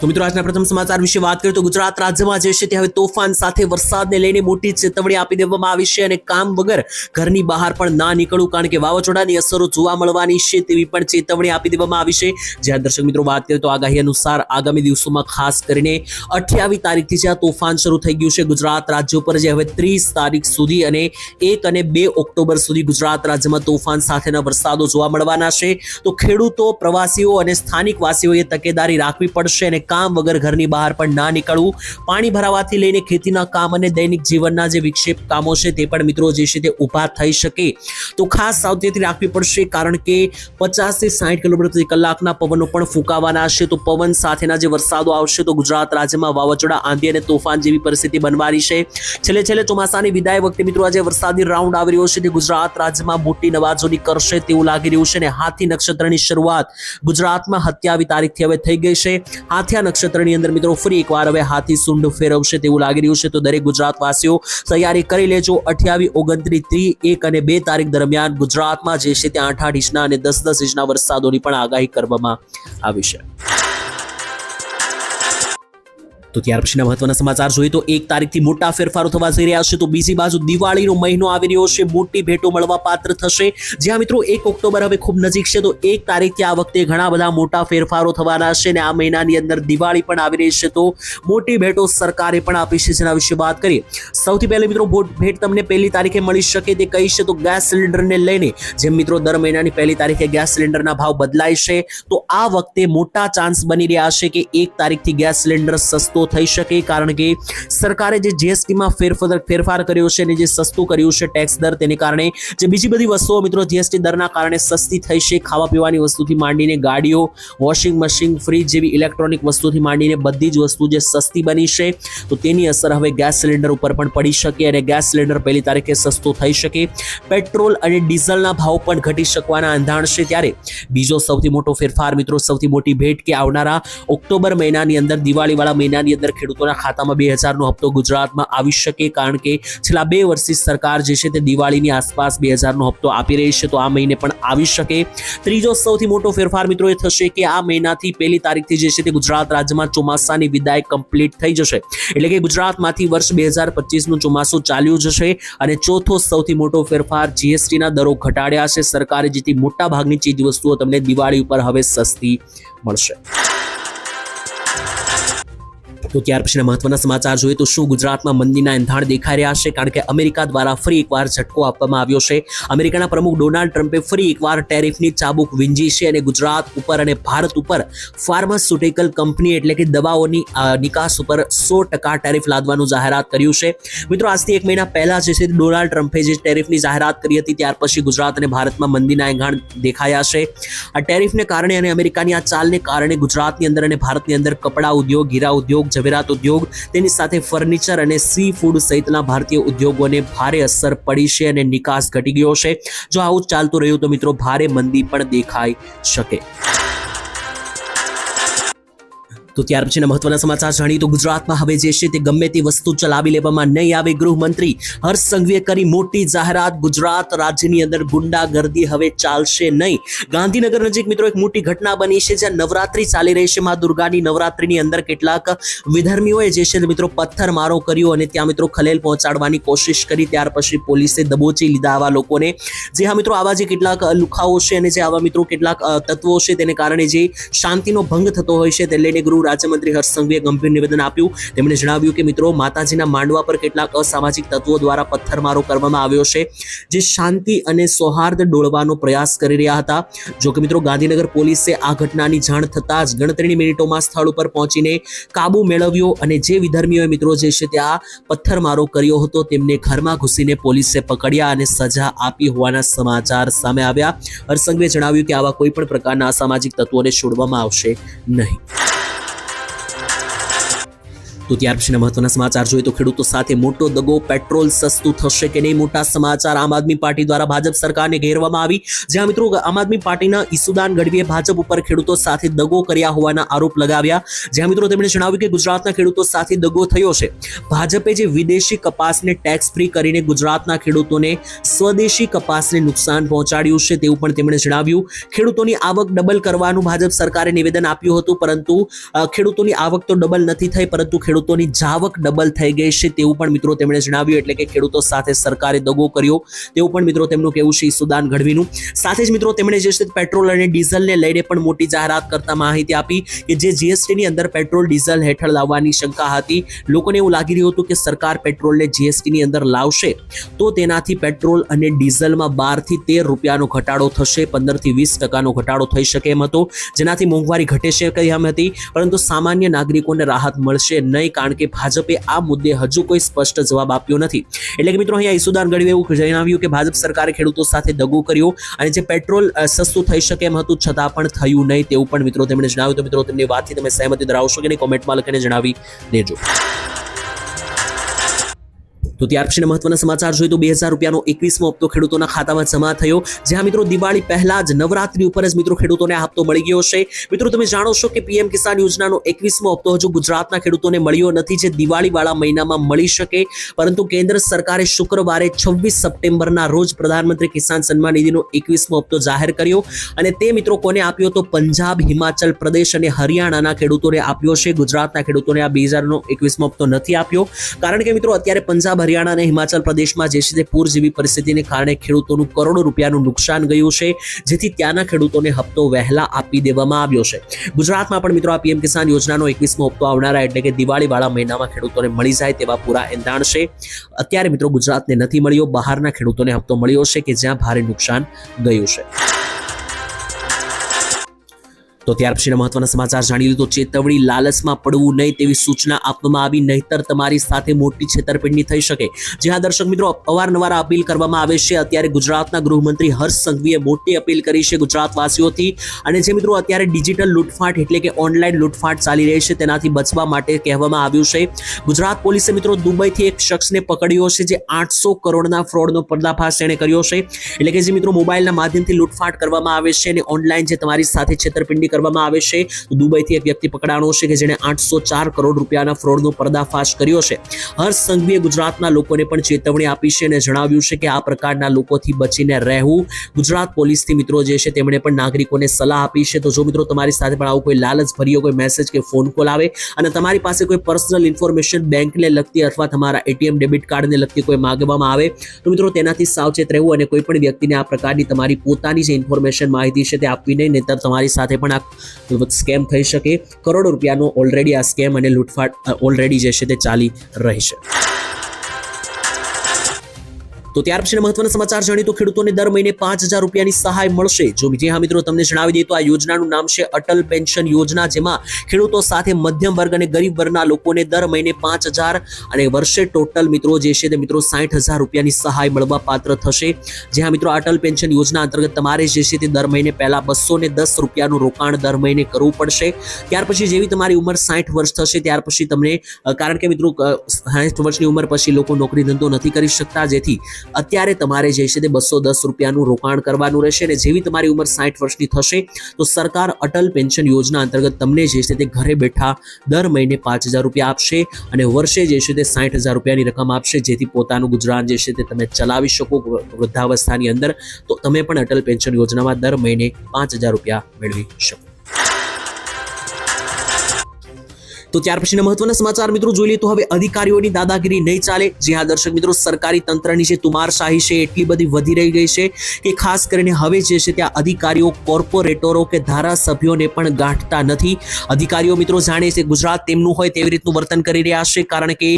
તો મિત્રો, આજના પ્રથમ સમાચાર વિશે વાત કરીએ તો ગુજરાત રાજ્યમાં જે છે તે હવે તોફાન સાથે વરસાદને લઈને મોટી ચેતવણી આપી દેવામાં આવી છે અને કામ વગર ઘરની બહાર પણ ના નીકળવું, કારણ કે વાવાઝોડાની અસરો જોવા મળવાની છે તેવી પણ ચેતવણી આપી દેવામાં આવી છે. જ્યાં દર્શક મિત્રો, વાત કરીએ તો આગાહી અનુસાર આગામી દિવસોમાં ખાસ કરીને અઠ્યાવીસ તારીખથી જ્યાં તોફાન શરૂ થઈ ગયું છે, ગુજરાત રાજ્ય ઉપર જે હવે ત્રીસ તારીખ સુધી અને એક અને બે ઓક્ટોબર સુધી ગુજરાત રાજ્યમાં તોફાન સાથેના વરસાદો જોવા મળવાના છે. તો ખેડૂતો, પ્રવાસીઓ અને સ્થાનિક વાસીઓએ તકેદારી રાખવી પડશે અને કામ વગર ઘરની બહાર પણ ના નીકળવું. પાણી ભરાવાથી લઈને ખેતીના કામ અને દૈનિક જીવનના જે વિક્ષેપ કામો છે તે પણ મિત્રો જે છે તે ઊભા થઈ શકે. તો ખાસ સાવચેતી રાખવી પડશે કારણ કે પચાસથી સાઠ કિલોમીટર પ્રતિ કલાકના પવનો પણ ફૂંકાવાના છે. તો પવન સાથેના જે વરસાદો આવશે તો ગુજરાત રાજ્યમાં વાવાઝોડા, આંધી અને તોફાન જેવી પરિસ્થિતિ બનવાની છે. છેલ્લે છેલ્લે ચોમાસાની વિદાય વખતે મિત્રો આજે વરસાદી રાઉન્ડ આવી રહ્યો છે તે ગુજરાત રાજ્યમાં મોટી નવાજોની કરશે તેવું લાગી રહ્યું છે અને હાથી નક્ષત્રની શરૂઆત ગુજરાતમાં હત્યાવી તારીખથી હવે થઈ ગઈ છે. હાથિયા નક્ષત્રની અંદર મિત્રો ફરી એકવાર હવે હાથી સુંડ ફેરવશે તેવું લાગી રહ્યું છે. તો દરેક ગુજરાતવાસીઓ તૈયારી કરી લેજો. અઠ્યાવીસ, ઓગણત્રીસ, ત્રીસ, એક અને બે તારીખ દરમિયાન ગુજરાતમાં જે છે ત્યાં આઠ આઠ ઇંચના અને દસ દસ ઇંચના વરસાદોની પણ આગાહી કરવામાં આવી છે. તો ત્યાર પછીના મહત્વના સમાચાર જોઈએ તો એક તારીખથી મોટા ફેરફારો થવા જઈ રહ્યા છે. તો બીજી બાજુ દિવાળીનો મહિનો આવી રહ્યો છે. મોટી ભેટો મળવા પાત્ર થશે. જ્યાં મિત્રો એક ઓક્ટોબર હવે ખૂબ નજીક છે. તો એક તારીખથી આ વખતે ઘણા બધા મોટા ફેરફારો થવાના છે અને આ મહિનાની અંદર દિવાળી પણ આવી રહી છે. તો મોટી ભેટો સરકારે પણ આપી છે. જેના વિશે વાત કરીએ, સૌથી પહેલા મિત્રો ભોટ- ભેટ તમને પહેલી તારીખે મળી શકે તે કહી છે? તો ગેસ સિલિન્ડરને લઈને, જેમ મિત્રો દર મહિનાની પહેલી તારીખે ગેસ સિલિન્ડરના ભાવ બદલાય છે. તો આ વખતે મોટા ચાન્સ બની રહ્યા છે કે એક તારીખથી ગેસ સિલિન્ડર સસ્તો થઈ શકે, કારણ કે સરકારે જે જીએસટીમાં ફેરફાર ફેરફાર કર્યો છે અને જે સસ્તું કર્યું છે ટેક્સ દર, તેને કારણે જે બીજી બધી વસ્તુઓ મિત્રો જીએસટી દરના કારણે સસ્તી થઈ છે. ખાવા પીવાની વસ્તુથી માંડીને ગાડીઓ વોશિંગ મશીન ફ્રીજ જેવી ઇલેક્ટ્રોનિક વસ્તુથી માંડીને બધી જ વસ્તુ જે સસ્તી બની છે, તો તેની અસર હવે ગેસ સિલિન્ડર ઉપર પણ પડી શકે અને ગેસ સિલિન્ડર પહેલી તારીખે સસ્તો થઈ શકે. પેટ્રોલ અને ડીઝલના ભાવ પણ ઘટી શકવાના અંધાણ છે ત્યારે. બીજો સૌથી મોટો ફેરફાર મિત્રો, સૌથી મોટી ભેટ કે આવનારા ઓક્ટોબર મહિનાની અંદર દિવાળીવાળા મહિનાની અંદર ખેડૂતોના ખાતામાં બે હજારનો હપ્તો ગુજરાતમાં આવી શકે કારણ કે છેલ્લા બે વર્ષથી સરકાર જે છે તે દિવાળીની આસપાસ બે હજારનો હપ્તો આપી રહી છે, તો આ મહિને પણ આવી શકે. ત્રીજો સૌથી મોટો ફેરફાર મિત્રો એ થશે કે આ મહિનાથી પહેલી તારીખથી જે છે તે ગુજરાત રાજ્યમાં ચોમાસાની વિદાય કમ્પ્લીટ થઈ જશે. એટલે કે ગુજરાતમાંથી વર્ષ બે હજાર પચીસનું ચોમાસું ચાલ્યું જશે અને ચોથો સૌથી મોટો ફેરફાર જીએસટીના દરો ઘટાડ્યા છે. સરકારે જેથી મોટા ભાગની ચીજ વસ્તુઓ તમને દિવાળી ઉપર હવે સસ્તી મળશે. તો ત્યાર પછીના મહત્વના સમાચાર જોઈએ તો શું ગુજરાતમાં મંદીના એંધાણ દેખાઈ રહ્યા છે? કારણ કે અમેરિકા દ્વારા ફરી એકવાર ઝટકો આપવામાં આવ્યો છે. અમેરિકાના પ્રમુખ ડોનાલ્ડ ટ્રમ્પે ફરી એકવાર ટેરિફની ચાબુક વીંજી છે અને ગુજરાત ઉપર અને ભારત ઉપર ફાર્માસ્યુટિકલ કંપની એટલે કે દવાઓની નિકાસ ઉપર સો ટકા ટેરિફ લાદવાનું જાહેરાત કર્યું છે. મિત્રો, આજથી એક મહિના પહેલા જે છે ડોનાલ્ડ ટ્રમ્પે જે ટેરિફની જાહેરાત કરી હતી, ત્યાર પછી ગુજરાત અને ભારતમાં મંદીના એંધાણ દેખાયા છે. આ ટેરિફને કારણે અને અમેરિકાની આ ચાલને કારણે ગુજરાતની અંદર અને ભારતની અંદર કપડા ઉદ્યોગ હીરા ઉદ્યોગ ઝવેરાત ઉદ્યોગ, તેની સાથે ફર્નિચર અને સી ફૂડ સહિતના ભારતીય ઉદ્યોગોને ભારે અસર પડી છે અને નિકાસ ઘટી ગયો છે. જો આવું ચાલતું રહ્યું તો મિત્રો, ભારે મંદી પણ દેખાઈ શકે. તો ત્યાર પછીના મહત્વના સમાચાર જાણીએ તો ગુજરાતમાં હવે જે છે તે ગમે તે વસ્તુ ચલાવી લેવામાં નહીં આવે. ગૃહમંત્રી હર્ષ સંઘવીએ કરી મોટી જાહેરાત. ગુજરાત રાજ્યની અંદર ગુંડાગર્દી હવે ચાલશે નહીં. ગાંધીનગર નજીક મિત્રો એક મોટી ઘટના બની છે જ્યાં નવરાત્રી ચાલી રહી છે. મા દુર્ગાની નવરાત્રીની અંદર કેટલાક વિધર્મીઓએ જે છે મિત્રો પથ્થર મારો કર્યો અને ત્યાં મિત્રો ખલેલ પહોંચાડવાની કોશિશ કરી. ત્યાર પછી પોલીસે દબોચી લીધા આવા લોકોને. જે હા મિત્રો આવા જે કેટલાક લુખાઓ છે અને જે આવા મિત્રો કેટલાક તત્વો છે તેને કારણે જે શાંતિનો ભંગ થતો હોય છે તે લઈને ગૃહ રાજ્યમંત્રી હર્ષ સંઘવીએ ગંભીર નિવેદન આપ્યું. તેમણે જણાવ્યું કે, મિત્રો, માતાજીના માંડવા પર કેટલાક અસામાજિક તત્વો દ્વારા પથ્થરમારો કરવામાં આવ્યો છે, જે શાંતિ અને સૌહાર્દ ડોળવાનો પ્રયાસ કરી રહ્યા હતા. જો કે, મિત્રો, ગાંધીનગર પોલીસે આ ઘટનાની જાણ થતાં જ ગણતરીની મિનિટોમાં સ્થળ ઉપર પહોંચીને કાબુ મેળવ્યો અને જે વિધર્મીઓએ, મિત્રો, જે છે ત્યાં પથ્થરમારો કર્યો હતો, તેમને ઘરમાં ઘૂસીને પોલીસે પકડ્યા અને સજા આપી હોવાના સમાચાર સામે આવ્યા. હરસંઘે જણાવ્યું કે, આવા કોઈ પણ પ્રકારના અસામાજિક તત્વોને છોડવામાં આવશે નહીં. તો ત્યાર પછીના મહત્વના સમાચાર જોઈએ તો ખેડૂતો સાથે મોટો દગો, પેટ્રોલ સસ્તું થશે કે નહીં? મોટા સમાચાર, આમ આદમી પાર્ટી દ્વારા ભાજપ સરકારને ઘેરવામાં આવી. જ્યાં મિત્રો, આમ આદમી પાર્ટીના ઈસુદાન ગઢવીએ ભાજપ ઉપર ખેડૂતો સાથે દગો કર્યા હોવાના આરોપ લગાવ્યા. જ્યાં મિત્રો, તેમણે જણાવ્યું કે ગુજરાતના ખેડૂતો સાથે દગો થયો છે. ભાજપે જે વિદેશી કપાસને ટેક્સ ફ્રી કરીને ગુજરાતના ખેડૂતોને સ્વદેશી કપાસને નુકસાન પહોંચાડ્યું છે તેવું પણ તેમણે જણાવ્યું. ખેડૂતોની આવક ડબલ કરવાનું ભાજપ સરકારે નિવેદન આપ્યું હતું, પરંતુ ખેડૂતોની આવક તો ડબલ નથી થઈ, પરંતુ ખેડૂતોની જાવક ડબલ થઈ ગઈ છે તેવું પણ મિત્રો તેમણે જણાવ્યું, એટલે કે ખેડૂતો સાથે સરકારે દગો કર્યો. તેવું પણ મિત્રો તેમનું કહેવું છે સુદાન ગઢવીનું સાથે જ મિત્રો તેમણે જે છે પેટ્રોલ અને ડીઝલને લઈને પણ મોટી જાહેરાત કરતા માહિતી આપી કે જે જીએસટીની અંદર પેટ્રોલ, ડીઝલ હેઠળ લાવવાની શંકા હતી. લોકોને એવું લાગી રહ્યું હતું કે સરકાર પેટ્રોલને જીએસટીની અંદર લાવશે. તો તેનાથી પેટ્રોલ અને ડીઝલમાં બારથી તેર રૂપિયાનો ઘટાડો થશે, પંદરથી વીસ ટકાનો ઘટાડો થઈ શકે એમ હતો. જેનાથી મોંઘવારી ઘટે છે કહી એમ હતી. પરંતુ સામાન્ય નાગરિકોને રાહત મળશે નહીં. કારણ કે ભાજપે આ મુદ્દે હજુ કોઈ સ્પષ્ટ જવાબ આપ્યો નથી. એટલે કે મિત્રો, અહીંયા ઈસુદાન ગઢવીએ એવું જણાવ્યું કે ભાજપ સરકારે ખેડૂતો સાથે દગો કર્યો અને જે પેટ્રોલ સસ્તું થઈ શકે એમ હતું, છતાં પણ થયું નહીં તેવું પણ મિત્રો તેમણે જણાવ્યું તો મિત્રો, તેમની વાતથી તમે સહેમતી ધરાવશો કે નહીં કોમેન્ટમાં લખીને જણાવી દેજો. તો ત્યાર પછીના મહત્વના સમાચાર જોઈએ તો બે હજાર રૂપિયાનો એકવીસમો હપ્તો ખેડૂતોના ખાતામાં જમા થયો. જ્યાં મિત્રો દિવાળી પહેલા જ નવરાત્રી ઉપર જ મિત્રો ખેડૂતોને આ હપ્તો મળી ગયો છે. મિત્રો તમે જાણો છો કે પીએમ કિસાન યોજનાનો એકવીસમો હપ્તો હજુ ગુજરાતના ખેડૂતોને મળ્યો નથી જે દિવાળીવાળા મહિનામાં મળી શકે. પરંતુ કેન્દ્ર સરકારે શુક્રવારે છવ્વીસ સપ્ટેમ્બરના રોજ પ્રધાનમંત્રી કિસાન સન્માન નિધિનો એકવીસમો હપ્તો જાહેર કર્યો અને તે મિત્રો કોને આપ્યો તો પંજાબ, હિમાચલ પ્રદેશ અને હરિયાણાના ખેડૂતોને આપ્યો છે. ગુજરાતના ખેડૂતોને આ બે હજારનો એકવીસમો હપ્તો નથી આપ્યો. કારણ કે મિત્રો અત્યારે પંજાબ હરિયાણા અને હિમાચલ પ્રદેશમાં જે છે તે પૂર જેવી પરિસ્થિતિને કારણે ખેડૂતોનું કરોડો રૂપિયાનું નુકસાન ગયું છે, જેથી ત્યાંના ખેડૂતોને હપ્તો વહેલા આપી દેવામાં આવ્યો છે. ગુજરાતમાં પણ મિત્રો આ પીએમ કિસાન યોજનાનો એકવીસમો હપ્તો આવનારા એટલે કે દિવાળીવાળા મહિનામાં ખેડૂતોને મળી જાય તેવા પૂરા એંધાણ છે. અત્યારે મિત્રો ગુજરાતને નથી મળ્યો, બહારના ખેડૂતોને હપ્તો મળ્યો છે કે જ્યાં ભારે નુકસાન ગયું છે. તો ત્યાર પછીના મહત્વના સમાચાર જાણી લીધો. ચેતવણી લાલચમાં પડવું નહીં તેવી સૂચના આપવામાં આવી, નહીતર તમારી સાથે મોટી છેતરપિંડી થઈ શકે. જ્યાં દર્શક મિત્રો, અવારનવાર અપીલ કરવામાં આવે છે. અત્યારે ગુજરાતના ગૃહમંત્રી હર્ષ સંઘવીએ મોટી અપીલ કરી છે ગુજરાતવાસીઓથી. અને જે મિત્રો, અત્યારે ડિજિટલ લૂંટફાટ એટલે કે ઓનલાઈન લૂંટફાટ ચાલી રહી છે, તેનાથી બચવા માટે કહેવામાં આવ્યું છે. ગુજરાત પોલીસે મિત્રો, દુબઈથી એક શખ્સને પકડ્યો છે જે આઠસો કરોડના ફ્રોડનો પર્દાફાશ તેણે કર્યો છે. એટલે કે જે મિત્રો, મોબાઈલના માધ્યમથી લૂંટફાટ કરવામાં આવે છે અને ઓનલાઈન જે તમારી સાથે છેતરપિંડી કરવામાં આવે છે. દુબઈથી એક વ્યક્તિ પકડાણો છે કે જેણે આઠસો ચાર કરોડ રૂપિયાના ફ્રોડનો પર્દાફાશ કર્યો છે. હર્ષ સંઘવીએ ગુજરાતના લોકોને પણ ચેતવણી આપી છે અને જણાવ્યું છે કે આ પ્રકારના લોકોથી બચીને રહેવું. ગુજરાત પોલીસથી મિત્રો જે છે તેમણે પણ નાગરિકોને સલાહ આપી છે. તો જો મિત્રો તમારી સાથે પણ આવો કોઈ લાલચ ભર્યો કોઈ મેસેજ કે ફોન કોલ આવે અને તમારી પાસે કોઈ પર્સનલ ઇન્ફોર્મેશન બેંકને લગતી અથવા તમારા એટીએમ ડેબિટ કાર્ડને લગતી કોઈ માંગવામાં આવે, તો મિત્રો તેનાથી સાવચેત રહેવું અને કોઈ પણ વ્યક્તિને આ પ્રકારની તમારી પોતાની જે ઇન્ફોર્મેશન માહિતી છે તે આપવી નહીં નહીતર તમારી સાથે પણ આ સ્કેમ થઈ શકે. કરોડો રૂપિયાનો ઓલરેડી આ સ્કેમ અને લૂંટફાટ ઓલરેડી જે છે તે ચાલી રહી છે. તો ત્યાર પછીના મહત્વના સમાચાર જાણીએ તો ખેડૂતોને દર મહિને પાંચ હજાર રૂપિયાની સહાય મળશે. જો જે હા મિત્રો, તમને જણાવી દઈએ તો આ યોજનાનું નામ છે અટલ પેન્શન યોજના, જેમાં ખેડૂતો સાથે મધ્યમ વર્ગ અને ગરીબ વર્ગના લોકોને દર મહિને પાંચ હજાર અને વર્ષે ટોટલ મિત્રો જે છે તે મિત્રો સાઠ હજાર રૂપિયાની સહાય મળવા પાત્ર થશે. જ્યાં મિત્રો અટલ પેન્શન યોજના અંતર્ગત તમારે જે છે તે દર મહિને પહેલા બસો ને દસ રૂપિયાનું રોકાણ દર મહિને કરવું પડશે. ત્યાર પછી જેવી તમારી ઉંમર સાઠ વર્ષ થશે, ત્યાર પછી તમને કારણ કે મિત્રો સાઠ વર્ષની ઉંમર પછી લોકો નોકરી ધંધો નથી કરી શકતા, જેથી અત્યારે તમારે જે છે તે બસો દસ રૂપિયાનું રોકાણ કરવાનું રહેશે અને જેવી તમારી ઉંમર સાઠ વર્ષની થશે, તો સરકાર અટલ પેન્શન યોજના અંતર્ગત તમને જે છે તે ઘરે બેઠા દર મહિને પાંચ હજાર રૂપિયા આપશે અને વર્ષે જે છે તે સાઠ હજાર રૂપિયાની રકમ આપશે, જેથી પોતાનું ગુજરાન જે છે તે તમે ચલાવી શકો વૃદ્ધાવસ્થાની અંદર. તો તમે પણ અટલ પેન્શન યોજનામાં દર મહિને પાંચ હજાર રૂપિયા મેળવી શકો. તો ત્યાર પછીના મહત્વના સમાચાર મિત્રો જોઈ લઈએ તો હવે અધિકારીઓની દાદાગીરી નહીં ચાલે. જે હા, દર્શક મિત્રો, સરકારી તંત્રની જે તુમારશાહી છે, એટલી બધી વધી રહી ગઈ છે કે ખાસ કરીને હવે જે છે ત્યાં અધિકારીઓ, કોર્પોરેટરો કે ધારાસભ્યોને પણ ગાંઠતા નથી. અધિકારીઓ મિત્રો જાણે છે ગુજરાત તેમનું હોય તેવી રીતનું વર્તન કરી રહ્યા છે કારણ કે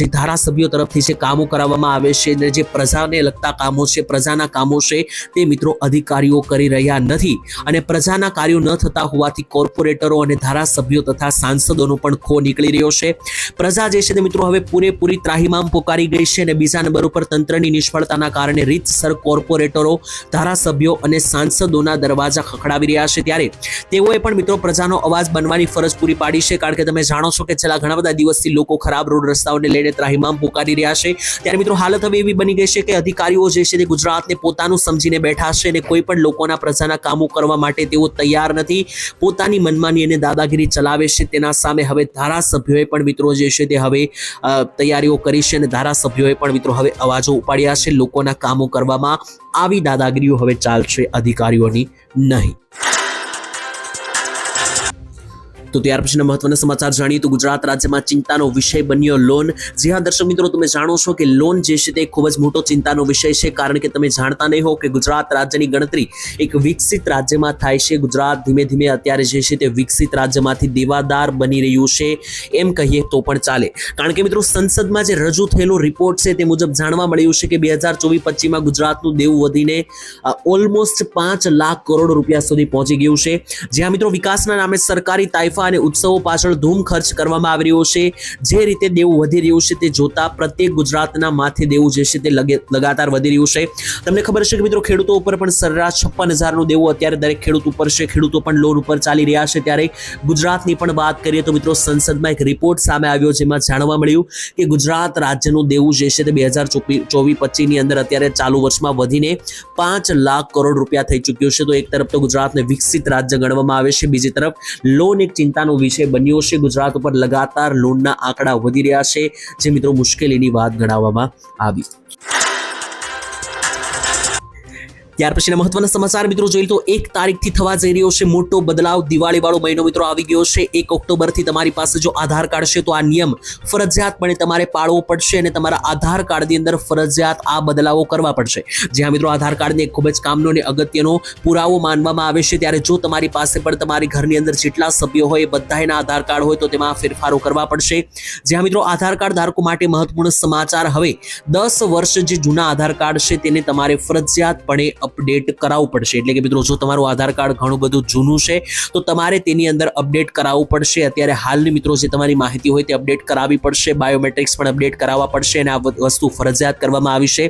જે ધારાસભ્યો તરફથી જે કામો કરાવવામાં આવે છે અને જે પ્રજાને લગતા કામો છે, પ્રજાના કામો છે તે મિત્રો અધિકારીઓ કરી રહ્યા નથી. અને પ્રજાના કાર્યો ન થતા હોવાથી કોર્પોરેટરો અને ધારાસભ્યો તથા સાંસદોનો પણ આખો નીકળી રહ્યો છે. પ્રજા જે છે તે મિત્રો હવે પૂરેપૂરી ત્રાહીમામ પોકારી ગઈ છે અને બીજા નંબર ઉપર તંત્રની નિષ્ફળતાના કારણે રીતસર કોર્પોરેટરો, ધારાસભ્યો અને સાંસદોના દરવાજા ખખડાવી રહ્યા છે. ત્યારે તેઓએ પણ મિત્રો પ્રજાનો અવાજ બનવાની ફરજ પૂરી પાડી છે. કારણ કે તમે જાણો છો કે છેલ્લા ઘણા બધા દિવસથી લોકો ખરાબ રોડ રસ્તાઓને લઈને ત્રાહીમામ પોકારી રહ્યા છે. ત્યારે મિત્રો હાલત હવે એવી બની ગઈ છે કે અધિકારીઓ જે છે તે ગુજરાતને પોતાનું સમજીને બેઠા છે અને કોઈ પણ લોકોના પ્રજાના કામો કરવા માટે તેઓ તૈયાર નથી. પોતાની મનમાની અને દાદાગીરી ચલાવે છે. તેના સામે હવે ધારાસભ્યોએ પણ મિત્રો જે છે તે હવે તૈયારીઓ કરી છે અને ધારાસભ્યોએ પણ મિત્રો હવે અવાજો ઉપાડ્યા છે. લોકોના કામો કરવામાં આવી દાદાગીરીઓ હવે ચાલશે, અધિકારીઓની નહીં. તો ત્યાર પછીના મહત્વના સમાચાર જાણીએ તો ગુજરાત રાજ્યમાં ચિંતાનો વિષય બન્યો લોન. જી હા, દર્શક મિત્રો, તમે જાણો છો કે લોન જે છે તે ખૂબ જ મોટો ચિંતાનો વિષય છે, કારણ કે તમે જાણતા નહીં હો કે ગુજરાત રાજ્યની ગણતરી એક વિકસિત રાજ્યમાં થાય છે. ગુજરાત ધીમે ધીમે અત્યારે જે છે તે વિકસિત રાજ્યમાંથી દેવાદાર બની રહ્યું છે. એમ કહીએ તો પણ ચાલે. કારણ કે મિત્રો, સંસદમાં જે રજૂ થયેલો રિપોર્ટ છે તે મુજબ જાણવા મળ્યું છે કે બે હજાર ચોવીસ પચીસમાં ગુજરાતનું દેવું વધીને ઓલમોસ્ટ પાંચ લાખ કરોડ રૂપિયા સુધી પહોંચી ગયું છે. જ્યાં મિત્રો, વિકાસના નામે સરકારી તાઇફા અને ઉત્સવો પાછળ ધૂમ ખર્ચ કરવામાં આવી રહ્યો છે. જે રીતે દેવું વધી રહ્યું છે તે જોતા પ્રત્યેક ગુજરાતના માથે દેવું જે છે તે લગાતાર વધી રહ્યું છે. તમને ખબર છે કે મિત્રો ખેડૂતો ઉપર પણ સરેરાશ છપ્પન હજારનું દેવું અત્યારે દરેક ખેડૂત ઉપર છે. ખેડૂતો પણ લોન ઉપર ચાલી રહ્યા છે. ત્યારે ગુજરાતની પણ વાત કરીએ તો મિત્રો સંસદમાં એક રિપોર્ટ સામે આવ્યો જેમાં જાણવા મળ્યું કે ગુજરાત રાજ્યનું દેવું જે છે તે બે હજાર ચોવીસ પચીસની અંદર અત્યારે ચાલુ વર્ષમાં વધીને પાંચ લાખ કરોડ રૂપિયા થઈ ચૂક્યું છે. તો એક તરફ તો ગુજરાતને વિકસિત રાજ્ય ગણવામાં આવે છે. બીજી તરફ લોન એક ચિંતાનો વિષય બન્યો છે. ગુજરાત ઉપર લગાતાર લોનના આંકડા વધી રહ્યા છે. જે મિત્રો મુશ્કેલીની વાત ગણાવવામાં આવી. ત્યાર પછીના મહત્વના સમાચાર મિત્રો જોઈએ તો એક તારીખથી થવા જઈ રહ્યો છે મોટો બદલાવ. દિવાળી વાળો મહિનો મિત્રો આવી ગયો છે. એક ઓક્ટોબરથી તમારી પાસે જો આધાર કાર્ડ છે તો આ નિયમ ફરજિયાતપણે તમારે પાળવો પડશે અને તમારા આધાર કાર્ડની અંદર ફરજિયાત આ બદલાવો કરવા પડશે. જ્યાં મિત્રો આધાર કાર્ડને ખૂબ જ કામનો અને અગત્યનો પુરાવો માનવામાં આવે છે, ત્યારે જો તમારી પાસે પણ તમારી ઘરની અંદર જેટલા સભ્યો હોય બધાના આધાર કાર્ડ હોય, તો તેમાં ફેરફારો કરવા પડશે. જ્યાં મિત્રો આધાર કાર્ડ ધારકો માટે મહત્વપૂર્ણ સમાચાર હવે દસ વર્ષ જે જૂના આધાર કાર્ડ છે, તેને તમારે ફરજિયાતપણે અપડેટ કરાવવું પડશે. એટલે કે મિત્રો, જો તમારું આધાર કાર્ડ ઘણું બધું જૂનું છે, તો તમારે તેની અંદર અપડેટ કરાવવું પડશે. અત્યારે હાલની મિત્રો, જે તમારી માહિતી હોય તે અપડેટ કરાવવી પડશે. બાયોમેટ્રિક્સ પણ અપડેટ કરાવવા પડશે અને આ વસ્તુ ફરજિયાત કરવામાં આવી છે.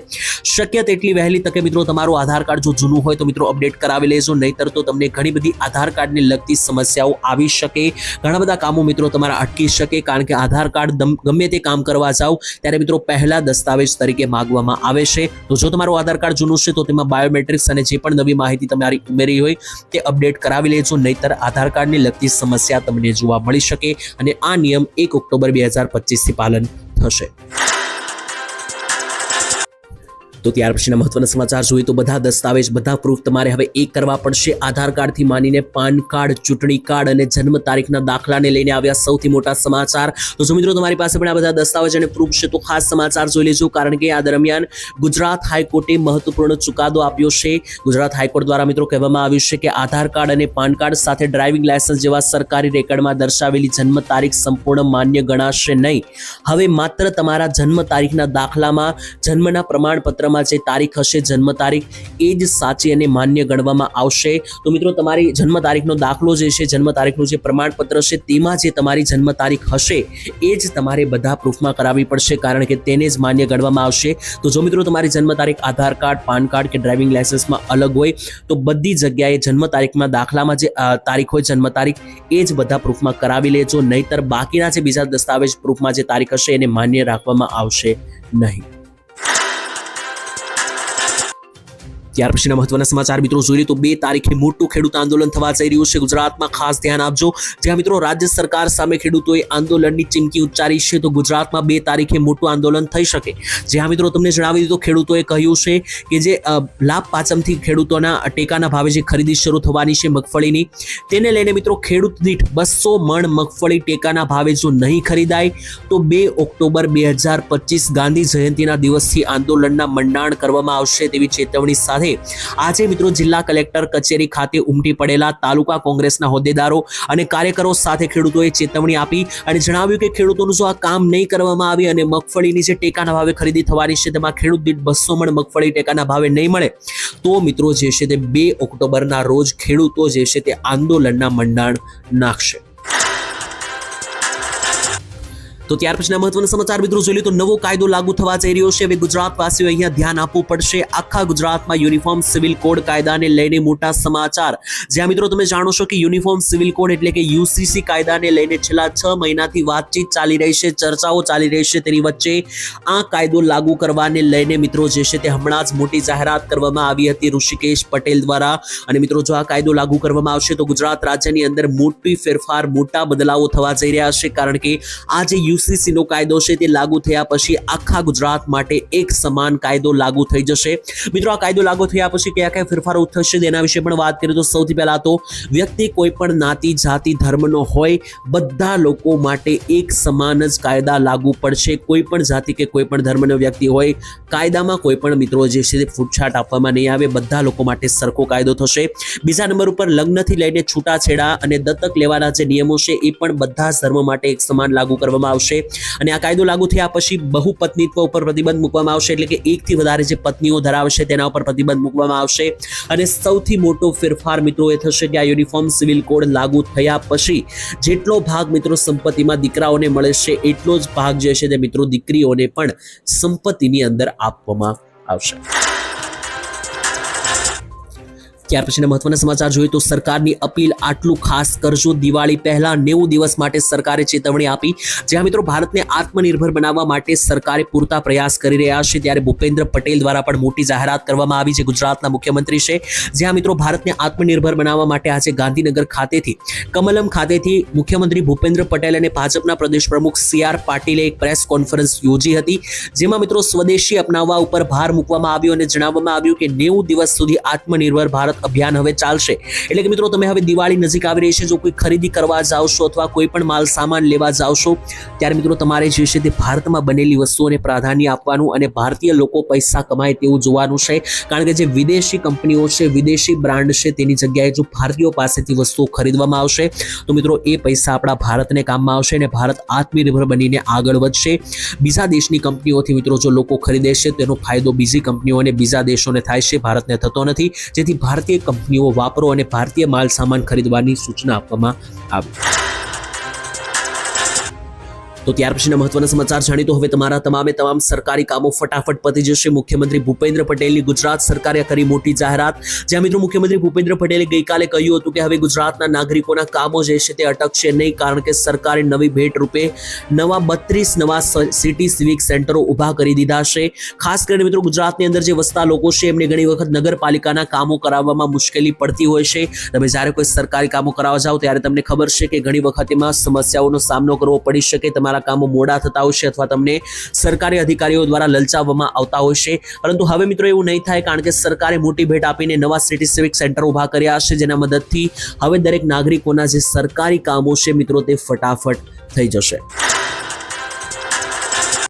શક્ય તેટલી વહેલી તકે મિત્રો, તમારું આધાર કાર્ડ જો જૂનું હોય તો મિત્રો અપડેટ કરાવી લેજો. નહીતર તો તમને ઘણી બધી આધાર કાર્ડને લગતી સમસ્યાઓ આવી શકે. ઘણા બધા કામો મિત્રો તમારા અટકી શકે, કારણ કે આધાર કાર્ડ ગમે તે કામ કરવા જાઓ, ત્યારે મિત્રો પહેલા દસ્તાવેજ તરીકે માગવામાં આવે છે. તો જો તમારું આધાર કાર્ડ જૂનું છે, તો તેમાં બાયોમેટ્રિક્સ અને જે પણ નવી માહિતી તમારી ઉમેરી હોય તે અપડેટ કરાવી લેજો, નહીતર આધાર કાર્ડને લગતી સમસ્યા તમને જોવા મળી શકે અને આ નિયમ એક ઓક્ટોબર બે હજાર પચીસથી પાલન થશે. તો ત્યાર પછીના મહત્વના સમાચાર જોઈએ તો બધા દસ્તાવેજ, બધા પ્રૂફ તમારે હવે એ કરવા પડશે. આધાર કાર્ડથી માનીને પાન કાર્ડ, ચૂંટણી કાર્ડ અને જન્મ તારીખના દાખલાને લઈને આવ્યા સૌથી મોટા સમાચાર. તો જો મિત્રો તમારી પાસે પણ આ બધા દસ્તાવેજ અને પ્રૂફ છે તો ખાસ સમાચાર જોઈ લેજો કારણ કે આ દરમિયાન ગુજરાત હાઈકોર્ટે મહત્વપૂર્ણ ચુકાદો આપ્યો છે. ગુજરાત હાઈકોર્ટ દ્વારા મિત્રો કહેવામાં આવ્યું છે કે આધાર કાર્ડ અને પાન કાર્ડ સાથે ડ્રાઇવિંગ લાયસન્સ જેવા સરકારી રેકર્ડમાં દર્શાવેલી જન્મ તારીખ સંપૂર્ણ માન્ય ગણાશે નહીં. હવે માત્ર તમારા જન્મ તારીખના દાખલામાં જન્મના પ્રમાણપત્રમાં જે તારીખ હશે, જન્મ તારીખ, એ જ સાચી અને માન્ય ગણવામાં આવશે. તો મિત્રો, તમારી જન્મ તારીખનો દાખલો જે છે, જન્મ તારીખનું જે પ્રમાણપત્ર છે, તેમાં જે તમારી જન્મ તારીખ હશે, એ જ તમારે બધા પ્રૂફમાં કરાવવી પડશે, કારણ કે તેને જ માન્ય ગણવામાં આવશે. તો જો મિત્રો, તમારી જન્મ તારીખ આધાર કાર્ડ, પાન કાર્ડ કે ડ્રાઇવિંગ લાયસન્સમાં અલગ હોય, તો બધી જગ્યાએ જન્મ તારીખમાં દાખલામાં જે તારીખ હોય, જન્મ તારીખ, એ જ બધા પ્રૂફમાં કરાવી લેજો. નહીતર બાકીના જે બીજા દસ્તાવેજ પ્રૂફમાં જે તારીખ હશે, એને માન્ય રાખવામાં આવશે નહીં. ત્યાર પછીના મહત્વના સમાચાર મિત્રો જોઈએ તો બે તારીખે મોટું ખેડૂત આંદોલન થવા જઈ રહ્યું છે. ગુજરાતમાં ખાસ ધ્યાન આપજો. જ્યાં મિત્રો રાજ્ય સરકાર સામે ખેડૂતોએ આંદોલનની ચીમકી ઉચ્ચારી છે તો ગુજરાતમાં બે તારીખે મોટું આંદોલન થઈ શકે. જ્યાં મિત્રો તમને જણાવી દીધું, ખેડૂતોએ કહ્યું છે કે જે લાભ પાચમથી ખેડૂતોના ટેકાના ભાવે જે ખરીદી શરૂ થવાની છે મગફળીની, તેને લઈને મિત્રો ખેડૂત દીઠ બસો મણ મગફળી ટેકાના ભાવે જો નહીં ખરીદાય, તો બે ઓક્ટોબર બે હજાર પચીસ ગાંધી જયંતિના દિવસથી આંદોલનના મંડાણ કરવામાં આવશે તેવી ચેતવણી સાથે આજે મિત્રો જિલ્લા કલેક્ટર કચેરી ખાતે ઉમટી પડેલા તાલુકા કોંગ્રેસના હોદ્દેદારો અને કાર્યકરો સાથે ખેડૂતોએ ચેતવણી આપી અને જણાવ્યું કે ખેડૂતોનું જો આ કામ નહીં કરવામાં આવે અને મગફળીની જે ટેકાના ભાવે ખરીદી થવાની છે, તેમાં ખેડૂત દીઠ બસો મણ મગફળી ટેકાના ભાવે નહીં મળે. તો મિત્રો જે છે તે બે ઓક્ટોબરના રોજ ખેડૂતો જે છે તે આંદોલનના મંડાણ નાખશે. તો ત્યાર પછીના મહત્વના સમાચાર મિત્રો જોઈ તો નવો કાયદો લાગુ થવા જઈ રહ્યો છે. હવે ગુજરાતવાસીઓ અહીંયા ધ્યાન આપવું પડશે. આખા ગુજરાતમાં યુનિફોર્મ સિવિલ કોડ કાયદાને લઈને મોટા સમાચાર. જ્યાં મિત્રો તમે જાણો છો કે યુનિફોર્મ સિવિલ કોડ એટલે કે યુસીસી કાયદાને લઈને છેલ્લા છ મહિનાથી વાતચીત ચાલી રહી છે, ચર્ચાઓ ચાલી રહી છે તેની વચ્ચે આ કાયદો લાગુ કરવાને લઈને મિત્રો જે છે તે હમણાં જ મોટી જાહેરાત કરવામાં આવી હતી ઋષિકેશ પટેલ દ્વારા. અને મિત્રો જો આ કાયદો લાગુ કરવામાં આવશે તો ગુજરાત રાજ્યની અંદર મોટી ફેરફાર, મોટા બદલાવો થવા જઈ રહ્યા છે. કારણ કે આ જે યુસીસી નો કાયદો છે તે લાગુ થયા પછી આખા ગુજરાત માટે એક સમાન કાયદો લાગુ થઈ જશે. મિત્રો, આ કાયદો લાગુ થયા પછી કયા કયા ફેરફારો થશે તેના વિશે પણ વાત કરીએ તો સૌથી પહેલા તો વ્યક્તિ કોઈ પણ નાતી, જાતિ, ધર્મનો હોય, બધા લોકો માટે એક સમાન જ કાયદા લાગુ પડશે. કોઈ પણ જાતિ કે કોઈ પણ ધર્મનો વ્યક્તિ હોય, કાયદામાં કોઈ પણ મિત્રો જે છે તે ફૂટછાટ આપવામાં નહીં આવે. બધા લોકો માટે સરખો કાયદો થશે. બીજા નંબર ઉપર લગ્નથી લઈને છૂટાછેડા અને દત્તક લેવાના જે નિયમો છે એ પણ બધા ધર્મો માટે એક સમાન લાગુ કરવામાં આવશે. અને આ કાયદો લાગુ થયા પછી બહુ પત્નીત્વ ઉપર પ્રતિબંધ મૂકવામાં આવશે. એટલે કે એકથી વધારે જે પત્નીઓ ધરાવશે તેના ઉપર પ્રતિબંધ મૂકવામાં આવશે. અને સૌથી મોટો ફેરફાર મિત્રો એ થશે કે આ યુનિફોર્મ સિવિલ કોડ લાગુ થયા પછી જેટલો ભાગ મિત્રો સંપત્તિમાં દીકરાઓને મળે છે, એટલો જ ભાગ જે છે તે મિત્રો દીકરીઓને પણ સંપત્તિની અંદર આપવામાં આવશે. ત્યાર પછીના મહત્વના સમાચાર જોઈએ તો સરકારની અપીલ આટલું ખાસ કરજો. દિવાળી પહેલા નેવું દિવસ માટે સરકારે ચેતવણી આપી. જ્યાં મિત્રો ભારતને આત્મનિર્ભર બનાવવા માટે સરકારે પૂરતા પ્રયાસ કરી રહ્યા છે. ત્યારે ભૂપેન્દ્ર પટેલ દ્વારા પણ મોટી જાહેરાત કરવામાં આવી છે. ગુજરાતના મુખ્યમંત્રી છે. જ્યાં મિત્રો ભારતને આત્મનિર્ભર બનાવવા માટે આજે ગાંધીનગર ખાતેથી, કમલમ ખાતેથી મુખ્યમંત્રી ભૂપેન્દ્ર પટેલ અને ભાજપના પ્રદેશ પ્રમુખ સી આર પાટીલે એક પ્રેસ કોન્ફરન્સ યોજી હતી. જેમાં મિત્રો સ્વદેશી અપનાવવા ઉપર ભાર મૂકવામાં આવ્યો અને જણાવવામાં આવ્યું કે નેવું દિવસ સુધી આત્મનિર્ભર ભારત અભિયાન હવે ચાલશે. એટલે કે મિત્રો, તમે હવે દિવાળી નજીક આવી રહી છે. જો કોઈ ખરીદી કરવા જાવશો અથવા કોઈ પણ માલ સામાન લેવા જાવશો, ત્યારે મિત્રો, તમારે જે છે તે ભારતમાં બનેલી વસ્તુઓને પ્રાધાન્ય આપવાનું અને ભારતીય લોકો પૈસા કમાય તેવું જોવાનું છે. કારણ કે જે વિદેશી કંપનીઓ છે, વિદેશી બ્રાન્ડ છે, તેની જગ્યાએ જો ભારતીયો પાસેથી વસ્તુઓ ખરીદવામાં આવશે, તો મિત્રો, એ પૈસા આપણા ભારતને કામમાં આવશે અને ભારત આત્મનિર્ભર બનીને આગળ વધશે. બીજા દેશની કંપનીઓથી મિત્રો, જો લોકો ખરીદે છે તેનો ફાયદો બીજી કંપનીઓ અને બીજા દેશોને થાય છે. ભારતને થતો નથી. જેથી ભારતીય કંપનીઓ વાપરો અને ભારતીય માલ સામાન ખરીદવાની સૂચના આપવામાં આવી. તો ત્યાર પછીના મહત્વના સમાચાર જાણી તો હવે તમારા તમામે તમામ સરકારી કામો ફટાફટ પતી જશે. મુખ્યમંત્રી ભૂપેન્દ્ર પટેલની ગુજરાત સરકારે કરી મોટી જાહેરાત. જ્યાં મિત્રો મુખ્યમંત્રી ભૂપેન્દ્ર પટેલે ગઈકાલે કહ્યું હતું કે હવે ગુજરાતના નાગરિકોના કામો જે છે તે અટકશે નહીં, કારણ કે સરકારે નવી ભેટ રૂપે નવા બત્રીસ નવા સિટી સિવિક સેન્ટરો ઊભા કરી દીધા છે. ખાસ કરીને મિત્રો ગુજરાતની અંદર જે વસતા લોકો છે, એમને ઘણી વખત નગરપાલિકાના કામો કરાવવામાં મુશ્કેલી પડતી હોય છે. તમે જ્યારે કોઈ સરકારી કામો કરાવવા જાઓ, ત્યારે તમને ખબર છે કે ઘણી વખત એમાં સમસ્યાઓનો સામનો કરવો પડી શકે. તમારા કામો મોડા થતા છે અથવા તમને સરકારી અધિકારીઓ દ્વારા લલચાવવામાં આવતા હોય છે. પરંતુ હવે મિત્રો એવું નહીં થાય કારણ કે સરકારે મોટી ભેટ આપીને નવા સિટી સિવિક સેન્ટર ઊભા કર્યા છે જેના મદદથી હવે દરેક નાગરિકોના જે સરકારી કામો છે મિત્રો તે ફટાફટ થઈ જશે.